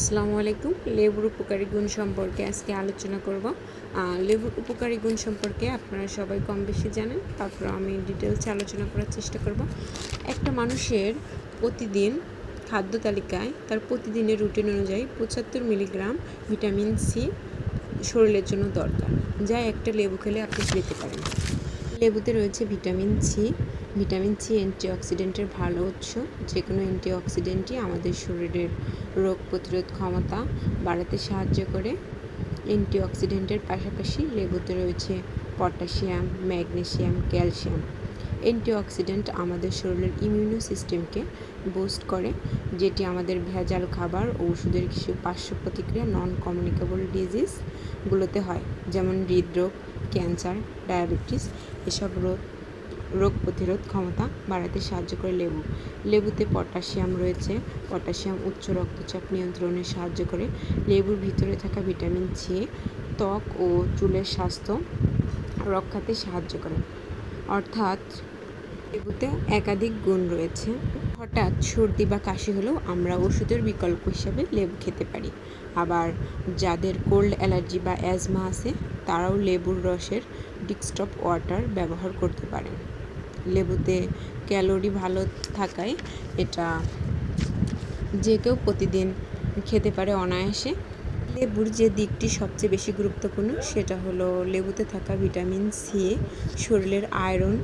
আসসালামু আলাইকুম। লেবুর উপকারী গুণ সম্পর্কে আজকে আলোচনা করব। লেবুর উপকারী গুণ সম্পর্কে আপনারা সবাই কম বেশি জানেন, তারপর আমি ডিটেলস আলোচনা করার চেষ্টা করব। একটা মানুষের প্রতিদিন খাদ্য তালিকায় তার প্রতিদিনের রুটিন অনুযায়ী পঁচাত্তর মিলিগ্রাম ভিটামিন সি শরীরের জন্য দরকার, যা একটা লেবু খেলে আপনি পেতে পারেন। লেবুতে রয়েছে ভিটামিন সি ভিটামিন সি অ্যান্টিঅক্সিডেন্টের ভালো উৎস। যে কোনো অ্যান্টিঅক্সিডেন্টই আমাদের শরীরের রোগ প্রতিরোধ ক্ষমতা বাড়াতে সাহায্য করে। অ্যান্টিঅক্সিডেন্টের পাশাপাশি লেবুতে রয়েছে পটাশিয়াম ম্যাগনেসিয়াম ক্যালসিয়াম। অ্যান্টিঅক্সিডেন্ট আমাদের শরীরের ইমিউনো সিস্টেমকে বুস্ট করে, যেটি আমাদের ভেজাল খাবার ওষুধের কিছু পার্শ্ব প্রতিক্রিয়া নন কমিউনিকেবল ডিজিজগুলোতে হয়, যেমন হৃদরোগ, ক্যান্সার, ডায়াবেটিস, এসব রোগ রোগ প্রতিরোধ ক্ষমতা বাড়াতে সাহায্য করে লেবু। লেবুতে পটাশিয়াম রয়েছে, পটাশিয়াম উচ্চ রক্তচাপ নিয়ন্ত্রণে সাহায্য করে। লেবুর ভিতরে থাকা ভিটামিন সি ত্বক ও চুলের স্বাস্থ্য রক্ষাতে সাহায্য করে। অর্থাৎ লেবুতে একাধিক গুণ রয়েছে। হঠাৎ সর্দি বা কাশি হলেও আমরা ওষুধের বিকল্প হিসাবে লেবু খেতে পারি। আবার যাদের কোল্ড অ্যালার্জি বা অ্যাজমা আছে, তারাও লেবুর রসের ডিক্সটপ ওয়াটার ব্যবহার করতে পারেন। লেবুতে ক্যালোরি ভালো থাকায় এটা যে কেউ প্রতিদিন খেতে পারে অনায়াসে। লেবুর যে দিকটি সবচেয়ে বেশি গুরুত্বপূর্ণ, সেটা হলো লেবুতে থাকা ভিটামিন সি, শরীরের আয়রন